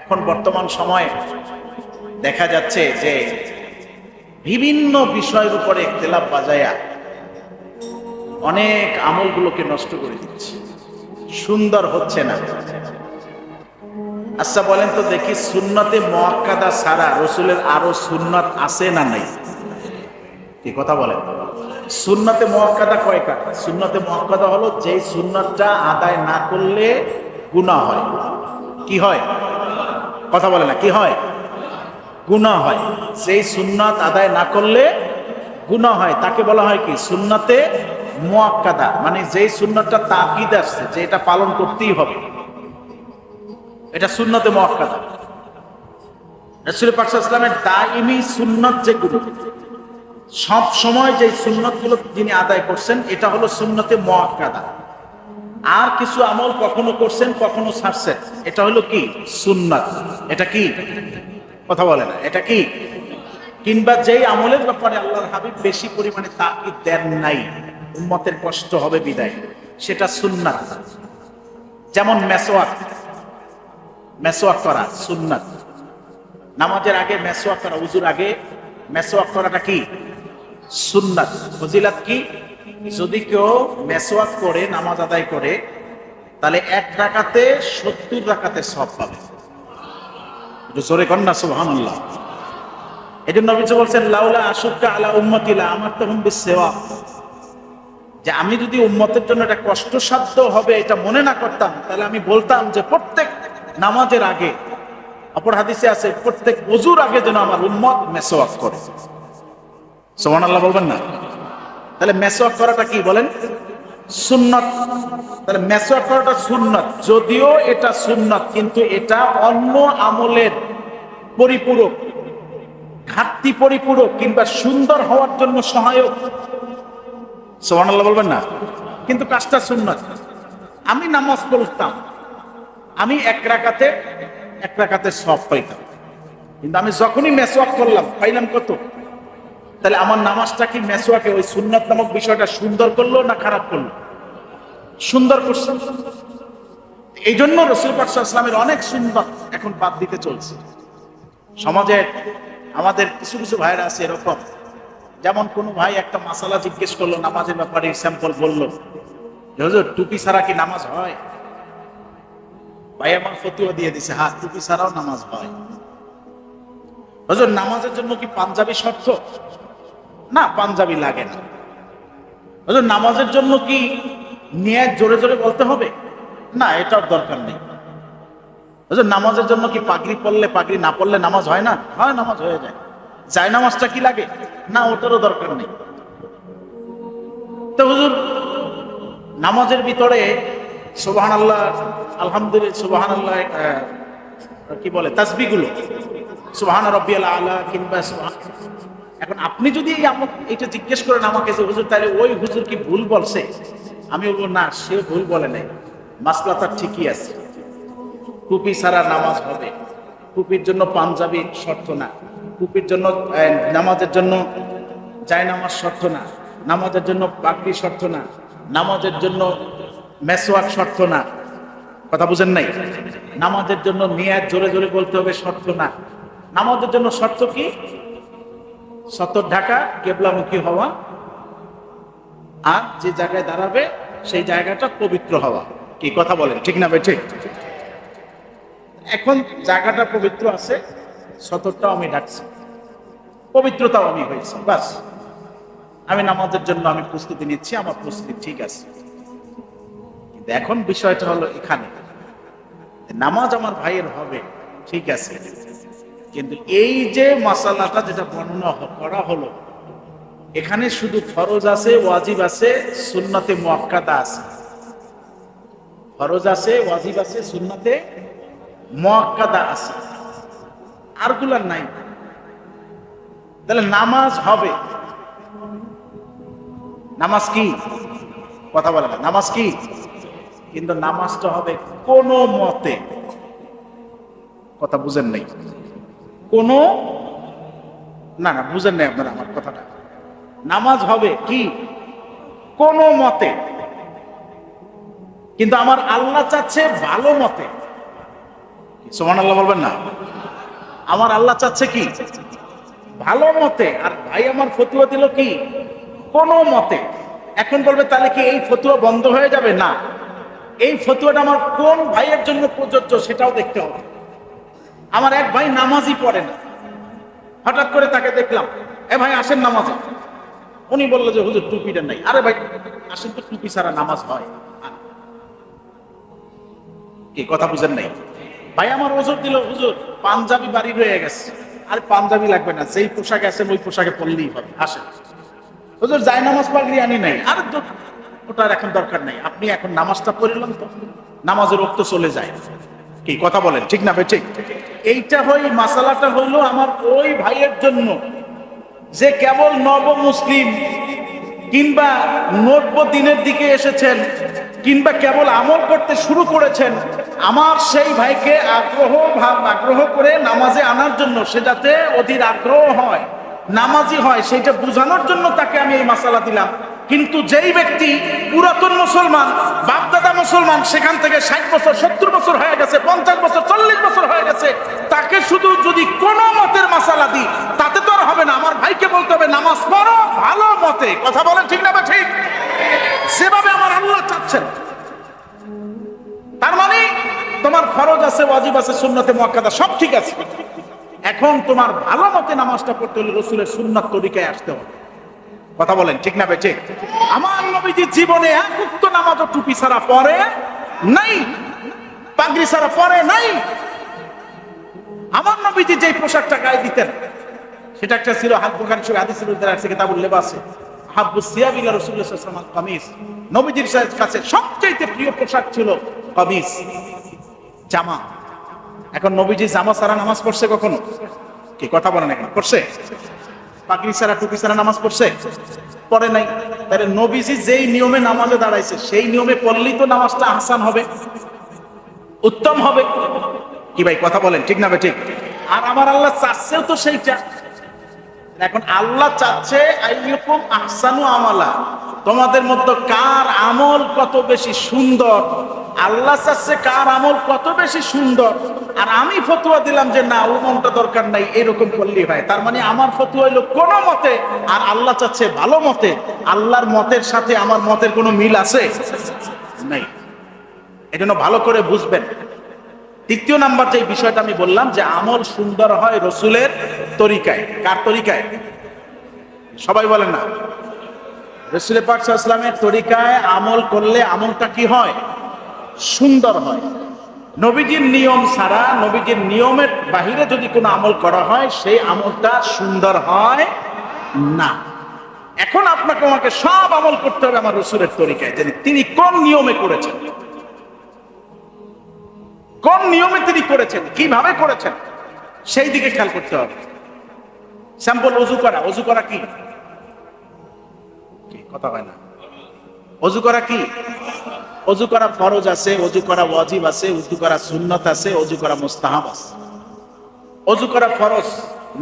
এখন বর্তমান সময়ে দেখা যাচ্ছে যে বিভিন্ন বিষয়ের উপরে একতেলাপ বাজায়া অনেক আমলগুলোকে নষ্ট করে দিচ্ছে। সুন্দর হচ্ছে না। আচ্ছা বলেন তো দেখি সুন্নতে মোয়াক্কাদা সারা রসুলের আরও সুন্নত আছে না নাই? কি কথা বলেন? সুন্নতে মোয়াক্কাদা কয়টা? সুন্নতে মোয়াক্কাদা হলো যে সুন্নতটা আদায় না করলে গুনাহ হয়। কি হয়? কথা বলে না, কি হয়? গুনাহ হয়। সেই সুন্নাত আদায় না করলে গুনাহ হয়। তাকে বলা হয় কি? সুন্নতে মোয়াক্কাদা মানে যেই সুন্নতটা তাকিদ আসছে, যে এটা পালন করতেই হবে। এটা সুন্নতে মোয়াক্কাদা রসুল পাকসা ইসলামের দাইমি সুন্নত যেগুলো সব সময় যে সুন্নতগুলো যিনি আদায় করছেন, এটা হলো সুন্নতে মোয়াক্কাদা আর কিছু আমল কখনো করছেন, কখনো ছাড়ছেন। এটা হলো কি? সুন্নাত। এটা কি? কথা বলে না। এটা কি? কিংবা যেই আমলের ব্যাপারে আল্লাহর হাবিব বেশি পরিমাণে তাকিদ দেন নাই, উম্মতের কষ্ট হবে বিদায়। সেটা সুন্নাত। যেমন মেসোয়াক মেসোয়াক করা, সুন্নাত। নামাজের আগে মেসোয়াক করা, উজুর আগে মেসোয়াক করাটা কি? সুন্নাত। ফজিলাত কি? যদি কেউ মেসোয়াক করে, নামাজ আদায় করে, তাহলে এক রাকাতে সত্তর রাকাতে সব পাবে। জোরে কন্যা সুহান আল্লাহ এই জন্য নবীজ বলছেন, লাউলা আশুকা আলা উম্মতিলা আমার তো হুম সেওয়া যে আমি যদি উম্মতের জন্য এটা কষ্টসাধ্য হবে, এটা মনে না করতাম, তাহলে আমি বলতাম যে প্রত্যেক নামাজের আগে, অপর হাদিসে আছে, প্রত্যেক অজুর আগে যেন আমার উম্মত মেসোয়াক করে। সোমান আল্লাহ বলবেন না? তাহলে মেসোয়াক করাটা কি বলেন? সুন্নত। তাহলে মেসোয়াক করাটা সুন্নত। যদিও এটা সুন্নত, কিন্তু এটা অন্য আমলের পরিপূরক, ঘাটতি পরিপূরক কিংবা সুন্দর হওয়ার জন্য সহায়ক। সোহান আল্লাহ বলবেন না? কিন্তু কাজটা সুন্নত। আমি নামাজ পড়তাম। আমি এক রাকাতে এক রাকাতে সব পাইতাম। কিন্তু আমি যখনই মেসওয়াক করলাম, পাইলাম কত? তাহলে আমার নামাজটা কি মেসোয়াকে ওই সুন্নত নামক বিষয়টা সুন্দর করল না খারাপ করল? সুন্দর করছে। এই জন্য রসুল পাকসালামের অনেক সুন্দর এখন বাদ দিতে চলছে। সমাজের আমাদের কিছু কিছু ভাইরা আছে এরকম। যেমন কোনো ভাই একটা মাসালা জিজ্ঞেস করল, নামাজের ব্যাপারে স্যাম্পল বলল হুজুর, টুপি ছাড়া কি নামাজ হয়? ভাই আমার ফতিও দিয়ে দিছে হাত টুপি ছাড়াও নামাজ হয়। হুজুর, নামাজের জন্য কি পাঞ্জাবি শর্ত? না, পাঞ্জাবি লাগে না। নামাজের জন্য কি নিয়ে জোরে জোরে বলতে হবে? না, এটার দরকার নেই। নামাজের জন্য কি পাগড়ি পড়লে পাগড়ি, না পড়লে নামাজ হয় না? হয়, নামাজ হয়ে যায়। যায় নামাজটা কি লাগে? না, ওটারও দরকার নেই। তো হুজুর, নামাজের ভিতরে সুবাহান আল্লাহ আলহামদুলিল্লাহ সুবাহান আল্লাহ কি বলে তাসবিগুলো সুবাহান রব্বিয়াল আলা কিংবা এখন আপনি যদি আমক এটা জিজ্ঞেস করেন আমাকে যে, হুজুর, তাহলে ওই হুজুর কি ভুল বলছে? আমি বলব, না, সে ভুল বলে নাই। মাসলা তার ঠিকই আছে। টুপি ছাড়া নামাজ হবে। টুপির জন্য পাঞ্জাবি শর্ত না। টুপির জন্য নামাজের জন্য যায় নামাজ শর্ত না। নামাজের জন্য পাকড়ি শর্ত না। নামাজের জন্য মেসোয়াক শর্ত না। কথা বুঝেন নাই? নামাজের জন্য মেয়াদ জোরে জোরে বলতে হবে শর্ত না। নামাজের জন্য শর্ত কি? সতর ঢাকা, কেবলামুখী হওয়া। আর যে জায়গায় দাঁড়াবে, সেই জায়গাটা পবিত্র হওয়া। কি কথা বলেন, ঠিক না ঠিক এখন জায়গাটা পবিত্র আছে, সতরটাও আমি ডাকছি। পবিত্রতাও আমি হয়েছি, বাস। আমি নামাজের জন্য আমি প্রস্তুতি নিচ্ছি, আমার প্রস্তুতি ঠিক আছে। কিন্তু এখন বিষয়টা হলো এখানে। নামাজ আমার ভাইয়ের হবে, ঠিক আছে। কিন্তু এই যে মশালাটা যেটা বর্ণনা করা হলো, এখানে শুধু ফরজ আছে, ওয়াজিব আছে, সুন্নতে মোয়াক্কাদা আছে। ফরজ আছে, ওয়াজিব আছে, সুন্নতে মোয়াক্কাদা আছে। আরগুলার নাই। তাহলে নামাজ হবে। নামাজ কি? কথা বলে না। নামাজ কি? কিন্তু নামাজটা হবে কোন মতে। কথা বুঝেন নাই। কোন না না, বুঝেন নাই আপনারা আমার কথাটা। নামাজ হবে কি? কোন মতে। কিন্তু আমার আল্লাহ চাচ্ছে ভালো মতে। সোমান আল্লাহ বলবেন না। আমার আল্লাহ চাচ্ছে কি? ভালো মতে। আর ভাই আমার ফতুয়া দিল কি? কোন মতে। এখন বলবে, তাহলে কি এই ফতুয়া বন্ধ হয়ে যাবে? না। এই ফতুয়াটা আমার কোন ভাইয়ের জন্য প্রযোজ্য সেটাও দেখতে হবে। আমার এক ভাই নামাজই পড়ে না। হঠাৎ করে তাকে দেখলাম, এ ভাই, আসেন নামাজে। উনি বলল যে, হুজুর, টুপিটা নাই। আরে ভাই, আসেন তো, টুপি ছাড়া নামাজ হয়। কি কথা বুঝেন নাই? ভাই আমার ওজোর দিল, হুজুর, পাঞ্জাবি বাড়ি রয়ে গেছে। আর পাঞ্জাবি লাগবে না, যেই পোশাক আছে ওই পোশাকে পরলেই হবে। আসেন। হুজুর, যাই নামাজ পাগড়ি আনি নাই। আর ওটার এখন দরকার নাই। আপনি এখন নামাজটা পড়লেন তো। নামাজের রক্ত চলে যায়। কি কথা বলেন, ঠিক না ঠিক এইটা হই মাসালাটা হইল আমার ওই ভাইয়ের জন্য যে কেবল নব মুসলিম কিংবা নব্য দিনের দিকে এসেছেন কিংবা কেবল আমল করতে শুরু করেছেন, আমার সেই ভাইকে আগ্রহ, ভাব আগ্রহ করে নামাজে আনার জন্য সে যাতে অধীর আগ্রহ হয়, নামাজি হয় সেটা বোঝানোর জন্য তাকে আমি এই মাসালা দিলাম। কিন্তু যেই ব্যক্তি পুরাতন মুসলমান বাপদাদা মুসলমান সেখান থেকে ষাট বছর, সত্তর বছর হয়ে গেছে, পঞ্চাশ বছর, চল্লিশ বছর হয়ে গেছে, তাকে শুধু যদি কোন মতের মাসালা দিই, তাতে তো আর হবে না। আমার ভাইকে বলতে হবে, নামাজ পড়ো ভালো মতে। কথা বলেন ঠিক না বা ঠিক? সেভাবে আমার আল্লাহ চাচ্ছেন। তার মানে তোমার ফরজ আছে, ওয়াজিব আছে, সুন্নতে মুআক্কাদা সব ঠিক আছে। এখন তোমার ভালো মতে নামাজটা পড়তে হলে রসুলের সুন্নাত তরিকায় আসতে হবে। কথা বলেন, ঠিক না ঠিক? আমার নবীজি জীবনে এক উক্ত নামাজ টুপি ছাড়া পরে নাই, পাগড়ি ছাড়া পরে নাই। আমার নবীজি যে পোশাকটা গায়ে দিতেন, সেটা একটা ছিল হাত বুখারি সঙ্গে হাদিসের মধ্যে আছে কিতাবুল লেবাসে হাব্বু সিয়াবিলা রাসূলুল্লাহ সাল্লাল্লাহু আলাইহি কামিজ নবীজির কাছে সবচেয়ে প্রিয় পোশাক ছিল কামিজ, জামা। এখন নবীজি জামা ছাড়া নামাজ পড়ছে কখনো? কি কথা বলেন এখন, পড়ছে? পাগড়ি ছাড়া, টুপি ছাড়া নামাজ পড়ছে? পড়ে নাই। তাহলে নবীজি যেই নিয়মে নামাজে দাঁড়াইছে, সেই নিয়মে পড়লেই তো নামাজটা আসান হবে, উত্তম হবে। কি ভাই, কথা বলেন, ঠিক না ভাই, ঠিক? আর আমার আল্লাহ চাচ্ছেও তো সেইটা। এখন আল্লাহ চাচ্ছে, আইয়ুকুম আহসানু আমালা। তোমাদের মধ্যে কার আমল কত বেশি সুন্দর? আল্লাহ চাচ্ছে কার আমল কত বেশি সুন্দর। আর আমি ফতুয়া দিলাম যে, না ও মনটা দরকার নাই, এরকম করলেই হয়। তার মানে আমার ফতুয়া হইল কোন মতে, আর আল্লাহ চাচ্ছে ভালো মতে। আল্লাহর মতের সাথে আমার মতের কোনো মিল আছে? নাই। এজন্য ভালো করে বুঝবেন। তৃতীয় নাম্বার যে বিষয়টা আমি বললাম যে, আমল সুন্দর হয় রসুলের তরিকায়। কার তরিকায়? সবাই বলেন না। রসুলের পাকসালামের তরিকায় আমল করলে আমলটা কি হয়? সুন্দর হয়। নবীজির নিয়ম ছাড়া, নবীজির নিয়মের বাহিরে যদি কোনো আমল করা হয়, সেই আমলটা সুন্দর হয় না। এখন আপনাকে আমাকে সব আমল করতে হবে আমার রসুলের তরিকায় যে তিনি কোন নিয়মে করেছেন। কোন নিয়মে তিনি করেছেন, কীভাবে করেছেন, সেই দিকে খেয়াল করতে হবে। স্যাম্পল অজু করা অজু করা কি? কথা হয় না। অজু করা কি? অজু করা ফরজ আছে, অজু করা ওয়াজিব আছে, অজু করা সুন্নত আছে, অজু করা মুস্তাহাব আছে। অজু করা ফরজ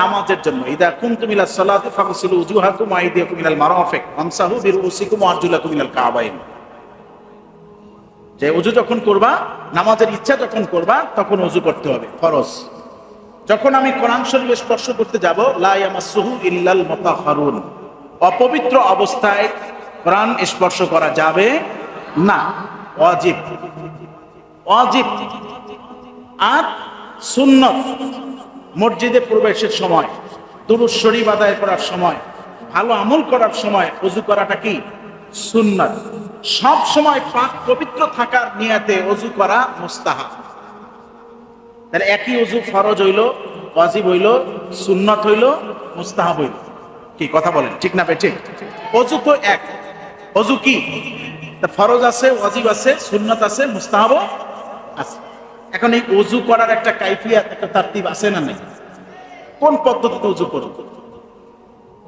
নামাজের জন্য। ইদা কুনতুম ইলা সালাতি ফাগসিলু উজুহাকুম ওয়া আইদিয়াকুম ইলাল মারাফিক ওয়ামসাহু বিরুসিকুম ওয়া আরজুলাকুম ইলাল কাবাইন। যে অজু যখন করবা, নামাজের ইচ্ছা যখন করবা, তখন অজু করতে হবে, ফরজ। যখন আমি কোরআন শরীফ স্পর্শ করতে যাব, লা ইয়ামাসসুহু ইল্লাল মুতাহহারুন অপবিত্র অবস্থায় কোরআন স্পর্শ করা যাবে না, ওয়াজিব। ওয়াজিব আর সুন্নত। মসজিদে প্রবেশের সময়, দুরুদ শরীফ আদায় করার সময়, ভালো আমল করার সময় অজু করাটা কি? সুন্নত। সব সময় পাক পবিত্র থাকার নিয়াতে অজু করা মুস্তাহাব। তাহলে একই অজু ফরজ হইল, ওয়াজিব হইল, সুন্নত হইল, মুস্তাহাব হইল। কি, কথা বলেন, ঠিক না ভাই ঠিক অজু তো এক। অজু কি? ফরজ আছে, ওয়াজিব আছে, সুন্নত আছে, মুস্তাহাব আছে। এখন এই অজু করার একটা কাইফিয়াত, একটা তারতিব আছে না নেই? কোন পদ্ধতিতে অজু করব?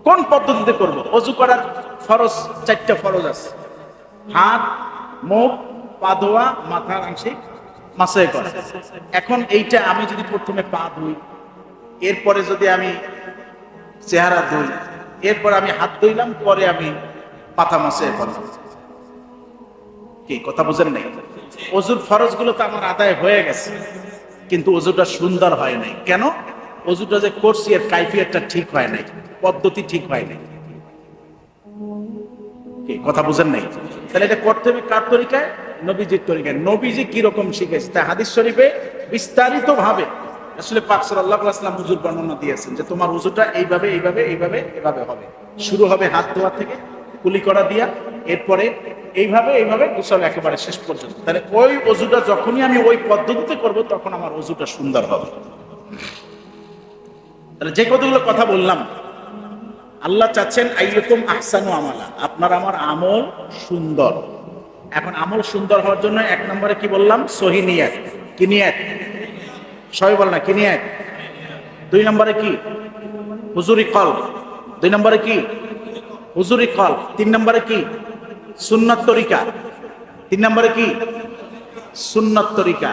কোন পদ্ধতিতে করব? অজু করার ফরজ, চারটা ফরজ আছে। হাত, মুখ, পা ধোয়া, মাথার আংশিক মাসায় করা। এখন এইটা আমি যদি প্রথমে পা ধুই, এরপরে যদি আমি চেহারা ধুই, এরপর আমি হাত ধুইলাম, পরে আমি পাতা মাসায় করলাম কি, কথা বুঝেন নাই? অজুর ফরজগুলো তো আমার আদায় হয়ে গেছে, কিন্তু অজুটা সুন্দর হয় নাই। কেন? অজুটা যে করছি এর কাইফিয়াতটা ঠিক হয় নাই, পদ্ধতি ঠিক হয় নাই। কথা বুঝেন নাই? তাহলে এটা করতে হবে কার তরিকায়? নবীজির তরিকায়। নবীজি কীরকম শিখেছে? তা হাদিস শরীফে বিস্তারিত ভাবে আসলে পাক সাল্লাল্লাহু আলাইহি ওয়াসাল্লাম হুজুর বর্ণনা দিয়েছেন যে তোমার হুজুরটা এইভাবে এইভাবে এইভাবে, এভাবে হবে। শুরু হবে হাত ধোয়া থেকে, কুলি করা দিয়া, এরপরে এইভাবে এইভাবে গোসল একেবারে শেষ পর্যন্ত। তাহলে ওই অজুটা যখনই আমি ওই পদ্ধতিতে করব, তখন আমার অজুটা সুন্দর হবে। তাহলে যে কতগুলো কথা বললাম, আল্লাহ চাচ্ছেন, আইয়ুকুম আহসানু আমালা। আপনার আমার আমল সুন্দর। এখন আমল সুন্দর হওয়ার জন্য এক নম্বরে কি বললাম? সহি নিয়াত। কি নিয়াত? সবাই বল না, কি নিয়াত? দুই নম্বরে কি? হুজুরি কল দুই নম্বরে কি? হুজুরি কল তিন নম্বরে কি? সুন্নত তরিকা। তিন নম্বরে কি? সুন্নত তরিকা।